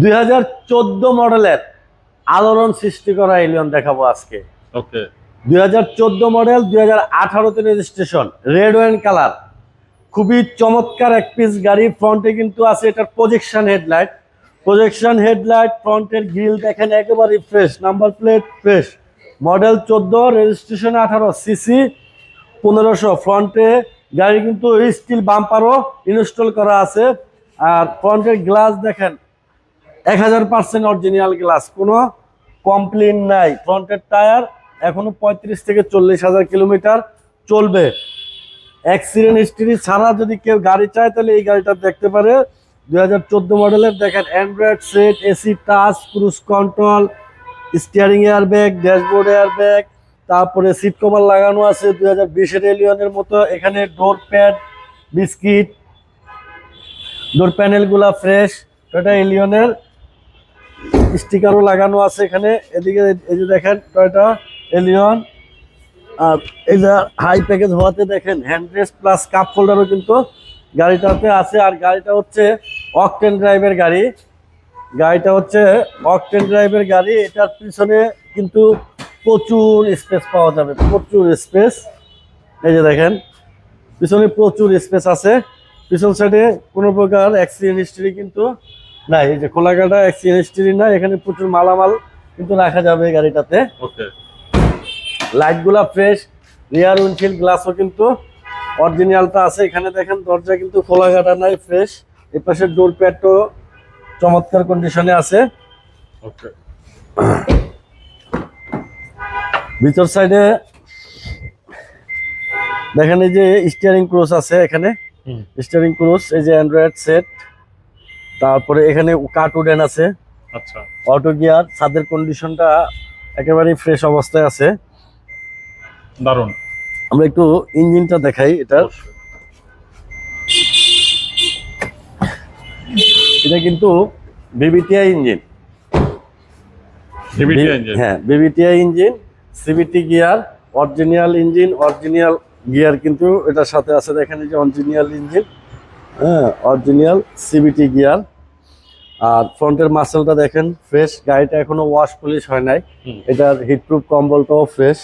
দুই হাজার চোদ্দ মডেলের আলোড়ন সৃষ্টি করা এলিয়ন দেখাবো আজকে। ওকে। দুই হাজার চোদ্দ মডেল দুই হাজার আঠারোতে রেজিস্ট্রেশন রেড ওয়াইন কালার খুবই চমৎকার এক পিস গাড়ি ফ্রন্টে কিন্তু আছে এটার প্রজেকশন হেডলাইট প্রজেকশন হেডলাইট ফ্রন্টের গ্রিল দেখেন একেবারে fresh number plate fresh model চোদ্দ রেজিস্ট্রেশন আঠারো সিসি পনেরোশো। ফ্রন্টে গাড়ি কিন্তু স্টিল বাম্পারও ইনস্টল করা আছে। আর ফ্রন্টের গ্লাস দেখেন, এক হাজার পার্সেন্ট অরিজিনাল গ্লাস কোনো কমপ্লেন নাই। ফ্রন্টের টায়ার এখনও পঁয়ত্রিশ থেকে চল্লিশ হাজার কিলোমিটার চলবে। অ্যাক্সিডেন্ট হিস্ট্রি ছাড়া যদি কেউ গাড়ি চায়, তাহলে এই গাড়িটা দেখতে পারে। দুই হাজার চোদ্দ মডেলের দেখেন android set AC touch cruise control steering air bag dashboard air bag তারপরে সিট কভার লাগানো আছে। দুই হাজার বিশের এলিয়নের মতো, এখানে ডোর প্যাড বিস্কিট ডোর প্যানেলগুলা ফ্রেশ টয়টা এলিয়নের স্টিকারও লাগানো আছে এখানে। এদিকে এই যে দেখেন টয়টা এলিয়ন আর এই যে হাই প্যাকেজ হওয়াতে দেখেন হ্যান্ড রেস্ট প্লাস কাপ হোল্ডারও কিন্তু গাড়িটাতে আছে। আর গাড়িটা হচ্ছে অকটেন ড্রাইভের গাড়ি। গাড়িটা হচ্ছে অকটেন ড্রাইভের গাড়ি। এটার পিছনে কিন্তু প্রচুর স্পেস পাওয়া যাবে, প্রচুর স্পেস এই যে দেখেন, পিছনে প্রচুর স্পেস আছে। পিছন সাইডে কোনো প্রকার অ্যাক্সিডেন্ট হিস্ট্রি কিন্তু নাই। এই যে খোলাঘাটা অ্যাক্সিডেন্ট হিস্ট্রি নাই এখানে প্রচুর মালামাল কিন্তু রাখা যাবে গাড়িটাতে। ওকে লাইটগুলা ফ্রেশ রিয়ার উইন্ডশিল্ড গ্লাসও কিন্তু অরিজিনালটা আছে। এখানে দেখেন দরজা কিন্তু খোলাঘাটা নাই ফ্রেশ এই পাশে ডোর প্যাডও চমৎকার কন্ডিশনে আছে। ওকে ভিতর সাইডে দেখেন এই যে স্টিয়ারিং ক্রুজ আছে এখানে। হুম। স্টিয়ারিং ক্রুজ এই যে অ্যান্ড্রয়েড সেট তারপরে এখানে কার্টুডেন আছে। আচ্ছা। অটো গিয়ার ছাদের কন্ডিশনটা একেবারেই ফ্রেশ অবস্থায় আছে। দারুণ। আমরা একটু ইঞ্জিনটা দেখাই এটার। এটা কিন্তু বিবিটিআই ইঞ্জিন? হ্যাঁ VVTI engine CVT gear original engine original gear কিন্তু এটার সাথে আছে দেখেন এই যে অরিজিনাল ইঞ্জিন হ্যাঁ অরিজিনাল সিবিটি গিয়ার। আর ফ্রন্টের মাসেলটা দেখেন ফ্রেশ গাড়িটা এখনও ওয়াশ পলিশ হয় নাই। এটার হিটপ্রুফ কম্বলটাও ফ্রেশ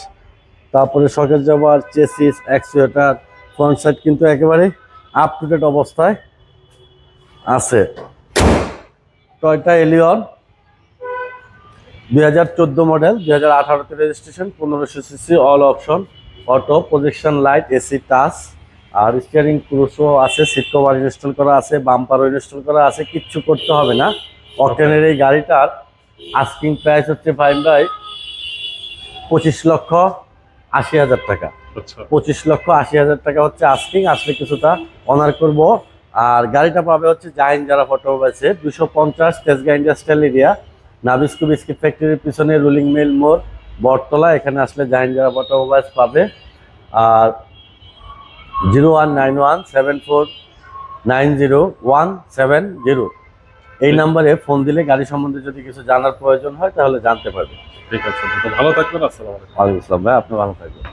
তারপরে শকের জবার চেসিস অ্যাক্সুয়েটার ফ্রন্ট সাইড কিন্তু একেবারে আপ টু ডেট অবস্থায় আছে। টয়টা এলিয়ন দুই হাজার চোদ্দ মডেল দুই হাজার আঠারোতে রেজিস্ট্রেশন পনেরোশো CC all option auto projection light AC touch আর স্টিয়ারিং ক্রুশও আছে সিট কভার ইনস্টল করা আছে বাম্পারও ইনস্টল করা আছে কিচ্ছু করতে হবে না। অকটেনের এই গাড়িটার আস্কিং প্রাইস হচ্ছে ফাইভ বাই পঁচিশ লক্ষ আশি হাজার টাকা। আচ্ছা। পঁচিশ লক্ষ আশি হাজার টাকা হচ্ছে আস্কিং আসলে কিছুটা অনার করব। আর গাড়িটা পাবে হচ্ছে জাহিন যারা ফটোমোবাইলসে দুশো পঞ্চাশ Tejgaon industrial area Nabisco biscuit ফ্যাক্টরির পিছনে রুলিং মিল মোড়। বটতলা এখানে আসলে জাহিন যারা ফটোমোবাইলস পাবে। আর zero one nine one seven four nine zero one seven zero. এই নাম্বারে ফোন দিলে গাড়ি সম্বন্ধে যদি কিছু জানার প্রয়োজন হয় তাহলে জানতে পারবে। ঠিক আছে ভালো থাকবেন আসসালামাইকুম আলাইকুম। ওয়ালাইকুম আসসালাম ভাই আপনি ভালো থাকবেন।